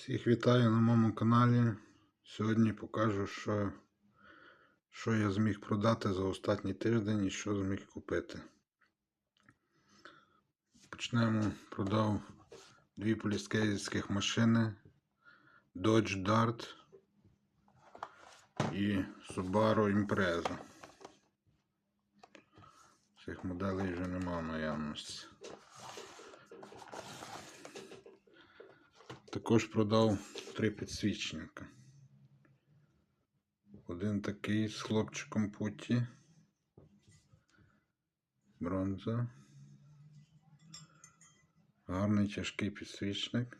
Всіх вітаю на моєму каналі. Сьогодні покажу, що, що я зміг продати за останній тиждень і що зміг купити. Почнемо. Продав дві поліскейських машини Dodge Dart і Subaru Impreza. Цих моделей вже немає в наявності. Також продав три підсвічника. Один такий з хлопчиком путі. Бронза. Гарний тяжкий підсвічник.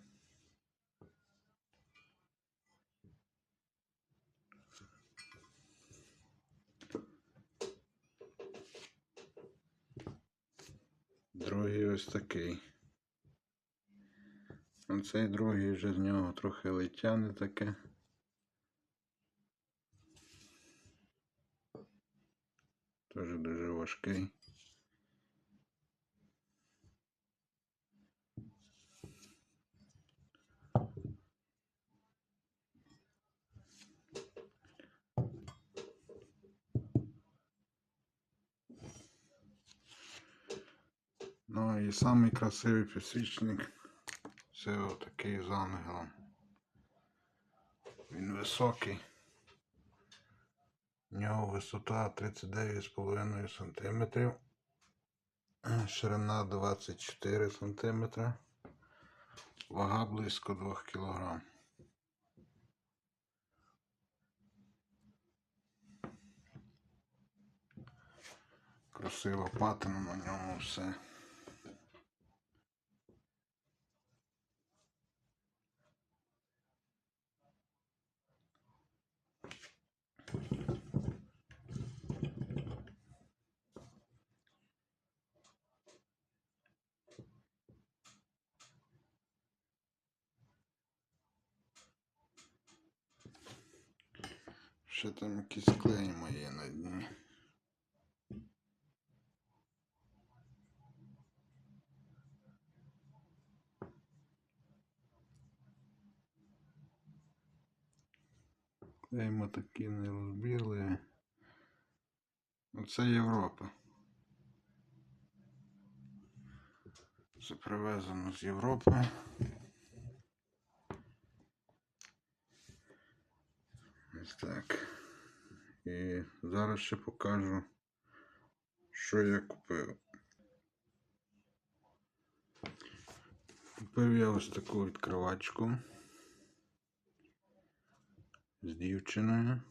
Другий ось такий. Оцей другий вже з нього трохи летяне таке. Теж дуже важкий. Ну і самий красивий підсвічник це отакий з ангелом. Він високий. У нього висота 39,5 см. Ширина 24 см. Вага близько 2 кг. Красива патина на ньому все. Ще там якісь клейма є на дні. Клейма такі не розбірли. Оце Європа. Це привезено з Європи. Ось так. І зараз ще покажу, що я купив. Купив я ось таку відкривачку з дівчиною.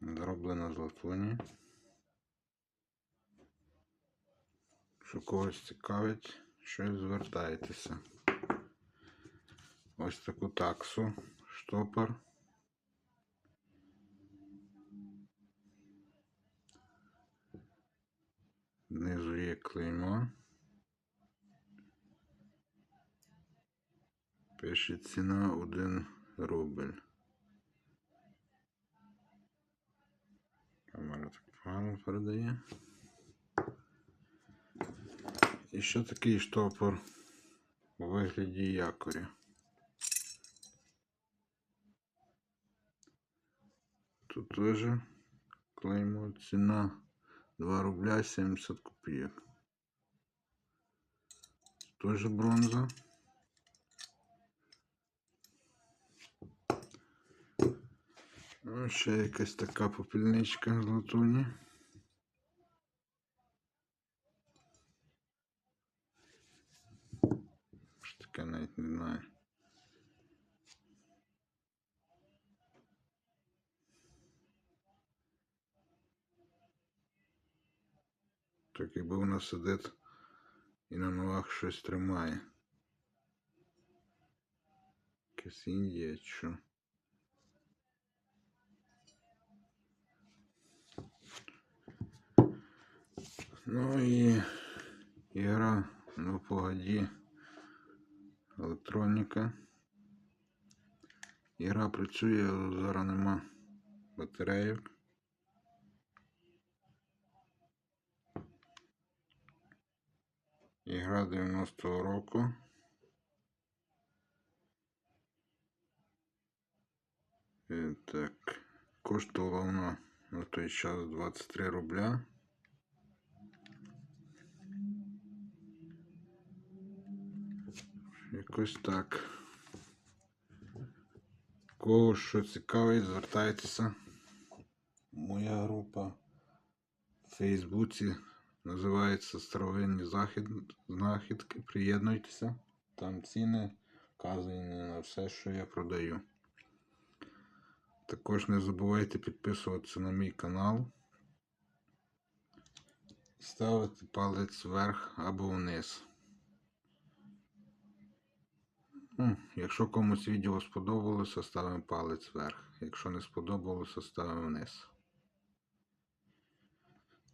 Зроблена з латуні. Що когось цікавить, щось звертайтеся. Ось таку таксу, штопор. Знизу є клеймо. Пише ціна 1 рубль. Камера так погано передає. І ще такий штопор у вигляді якоря. Тут теж клеймо ціна 2 рубля 70 копійок. Тоже бронза. Ну, ще якась така попільничка з латуні. Що таке навіть не знаю. Так якби вона сидить і на ногах щось тримає. Якась Індія чи що. Ну і ігра, ну погоді, електроніка. Ігра працює, але зараз нема батарейок. Ігра 90-го року. І так, коштувала вона на той час 23 рубля. Якось так. Кого що цікавить, звертайтеся. Моя група в Фейсбуці називається Старовинні захід... знахідки. Приєднуйтеся. Там ціни вказані на все, що я продаю. Також не забувайте підписуватися на мій канал. Ставити палець вверх або вниз. Ну, якщо комусь відео сподобалося, ставимо палець вверх. Якщо не сподобалося, ставимо вниз.